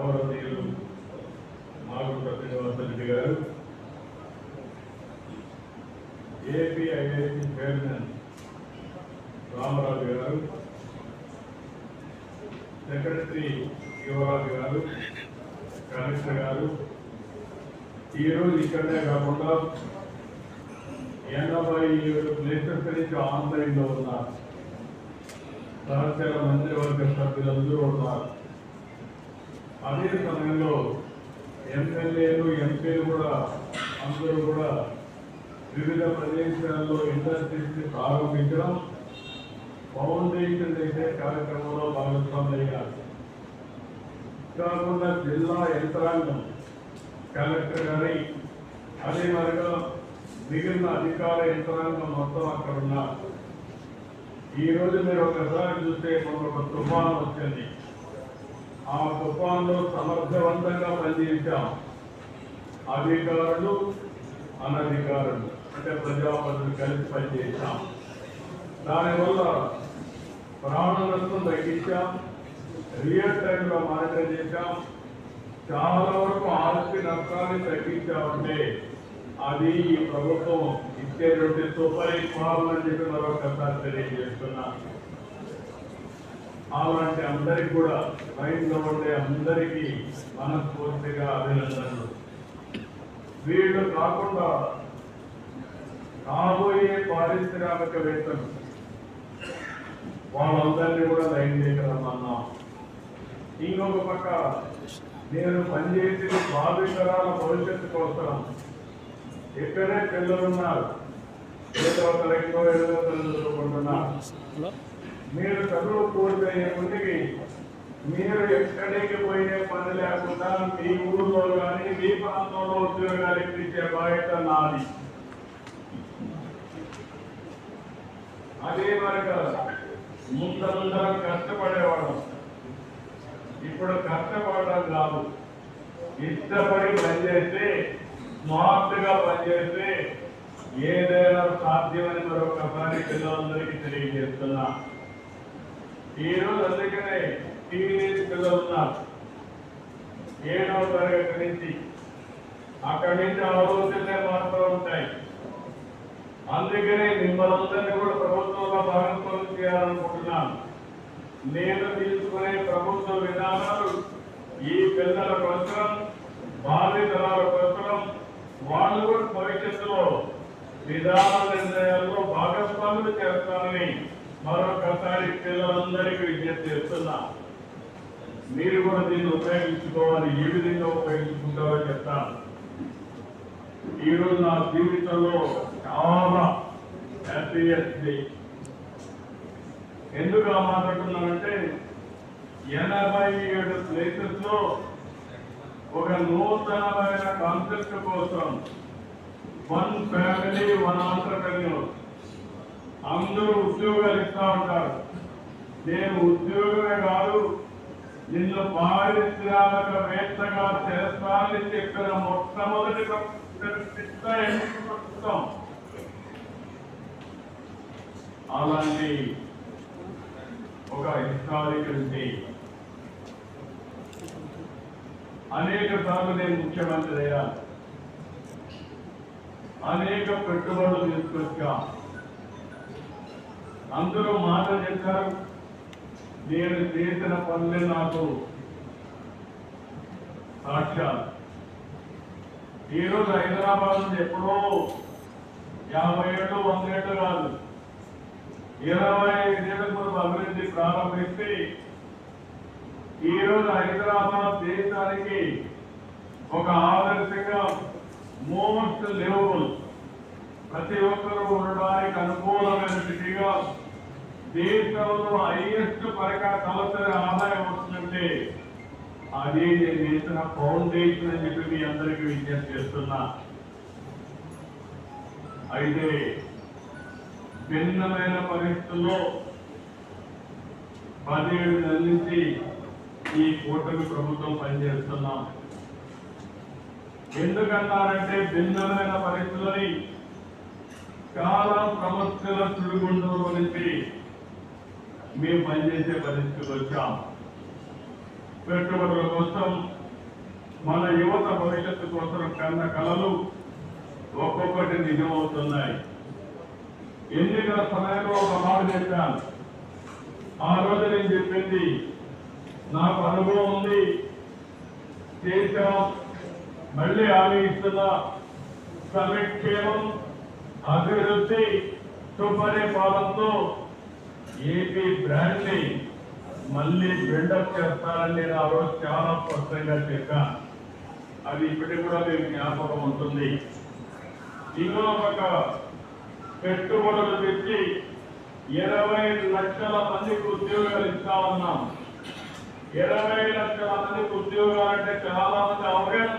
గౌరవనీయులు మాగుంట శ్రీనివాసరెడ్డి గారు. ఏపీఐఐటి చైర్మన్ రామరాజు గారు. సెక్రటరీ యువరాజు గారు కమిషనర్ గారు. ఈరోజు ఇక్కడే కాకుండా ఎనభై ఏడు ప్లేసెస్ నుంచి ఆన్లైన్లో ఉన్నారు సహచర మంత్రివర్గ సభ్యులందరూ ఉన్నారు. అదే సమయంలో ఎమ్మెల్యేలు ఎంపీలు కూడా అందరూ కూడా వివిధ ప్రదేశాల్లో ఇండస్ట్రీస్ని ప్రారంభించడం ఫౌండేషన్ చేసే కార్యక్రమంలో భాగస్వామ్యయ్యారు కాకుండా జిల్లా యంత్రాంగం కలెక్టర్ గారి అదే మరిగా మిగిలిన అధికార యంత్రాంగం మొత్తం అక్కడ ఉన్నారు. ఈ రోజు మీరు ఒకసారి చూస్తే మనకు ఒక తుఫాను వచ్చింది. ఆ తుఫాన్లో సమర్థవంతంగా పనిచేశాం. అధికారులు అనధికారులు అంటే ప్రజాప్రతినిధులు కలిసి పనిచేశాం. దానివల్ల ప్రాణ నష్టం తగ్గించాం రియల్ టైంలో మానిటర్ చేశాం. చాలా వరకు ఆస్తి నష్టాన్ని తగ్గించామంటే అది ఈ ప్రభుత్వం ఇచ్చేటువంటి సూపర్ పాలన అని చెప్పి మరొకసారి తెలియజేస్తున్నాను అలాంటి అందరికి కూడా మైండ్ ఉండే అందరికీ మనస్ఫూర్తిగా అభినందనలు. వీళ్ళు కాకుండా కాబోయే పారిశ్రామికవేత్తలు వాళ్ళందరినీ కూడా లైన్ దగ్గర ఇంకొక పక్క నేను పనిచేసిన భావితరాల భవిష్యత్తు కోసం ఇక్కడే పిల్లలున్నారు. ఏదో తరగతిలో ఏదో చదువుకుంటున్నారు మీరు చదువు పూర్తయ్యే ముందుకి మీరు ఎక్కడికి పోయే పని లేకుండా మీ ఊళ్ళో కానీ మీ ప్రాంతంలో ఉద్యోగాలు ఇప్పించే బాధ్యత నాది. అదే మరి ముందరందరం కష్టపడేవాడు ఇప్పుడు కష్టపడడం కాదు. ఇష్టపడి పనిచేస్తే స్మార్ట్గా పనిచేస్తే ఏదైనా సాధ్యమని మరొకసారి పిల్లలందరికీ తెలియజేస్తున్నా. ఈ రోజు అందుకనే టీనేజ్ పిల్లలు ఉన్నారు ఏడవ తరగతి నుంచి. అక్కడి నుంచి ఆలోచనలే మారుతూ ఉంటాయి. అందుకనే మిమ్మల్ని కూడా ప్రభుత్వంలో భాగస్వామ్యం చేయాలనుకుంటున్నాను. నేను తీసుకునే ప్రభుత్వ విధానాలు ఈ పిల్లల కోసం భావి కోసం వాళ్ళు కూడా భవిష్యత్తులో విధాన నిర్ణయాల్లో భాగస్వాములు చేస్తానని మరొకసారి పిల్లలందరికీ విజ్ఞప్తి చేస్తున్నా మీరు కూడా దీన్ని ఉపయోగించుకోవాలి ఏ విధంగా ఉపయోగించుకుంటారో చెప్తాను ఈరోజు నా జీవితంలో చాలా హ్యాపీయెస్ట్ డే. ఎందుకు ఆ మాట్లాడుతున్నానంటే ఎనభై ఏడు ప్లేసెస్లో ఒక నూతనమైన కాన్సెప్ట్ కోసం వన్ ఫ్యామిలీ వన్ ఆంటర్ప్రెన్యూర్ అందరూ ఉద్యోగాలు ఇస్తా ఉంటారు. నేను ఉద్యోగమే కాదు నిన్ను పారిశ్రామికవేత్తగా చేస్తానని చెప్పిన మొట్టమొదటి ప్రభుత్వం అలాంటి ఒక హిస్టారికల్ డే. అనేక సార్లు నేను ముఖ్యమంత్రి అయ్యాను. అనేక పెట్టుబడులు తీసుకొచ్చా అందరూ మాట చెప్పారు. నేను చేసిన పనులే నాకు సాక్ష్యాలు. ఈరోజు హైదరాబాద్ నుంచి ఎప్పుడో యాభై ఏళ్ళు వంద ఏళ్ళు కాదు. ఇరవై ఐదేళ్ళ ముందు అభివృద్ధి ప్రారంభిస్తే ఈ రోజు హైదరాబాద్ దేశానికి ఒక ఆదర్శంగా మోస్ట్ లేవు ప్రతి ఒక్కరు దేశంలో హైయెస్ట్ పరకా సంవత్సర ఆదాయం వస్తుందంటే అదే నేను వేసిన ఫౌండేషన్ అని చెప్పి మీ అందరికీ విజ్ఞప్తి చేస్తున్నా. అయితే భిన్నమైన పరిస్థితుల్లో పదిహేడు నెలల నుంచి ఈ కూటమి ప్రభుత్వం పనిచేస్తున్నాం. ఎందుకన్నారంటే భిన్నమైన పరిస్థితులని చాలా సమస్యల సుడిగుండంలో నుంచి మేము పనిచేసే పరిస్థితికి వచ్చాం. పెట్టుబడుల కోసం మన యువత భవిష్యత్తు కోసం కన్న కళలు ఒక్కొక్కటి నిజమవుతున్నాయి. ఎన్నికల సమయంలో ఒక మాట చెప్పాను. ఆ రోజు నేను చెప్పింది నాకు అనుభవం ఉంది. చేశాం మళ్ళీ హామీ ఇస్తున్న. సమిక్షేమం అభివృద్ధి సుపరిపాలనతో ఏపీ బ్రాండ్ని మళ్ళీ బిల్డప్ చేస్తారని నేను ఆ రోజు చాలా స్పష్టంగా చెప్పాను అది ఇప్పటికి కూడా మీకు జ్ఞాపకం ఉంటుంది. ఇంకో ఒక పెట్టుబడులు పెట్టి ఇరవై లక్షల మందికి ఉద్యోగాలు ఇస్తా ఉన్నాం. ఇరవై లక్షల మందికి ఉద్యోగాలు అంటే చాలా మంది అవగాహన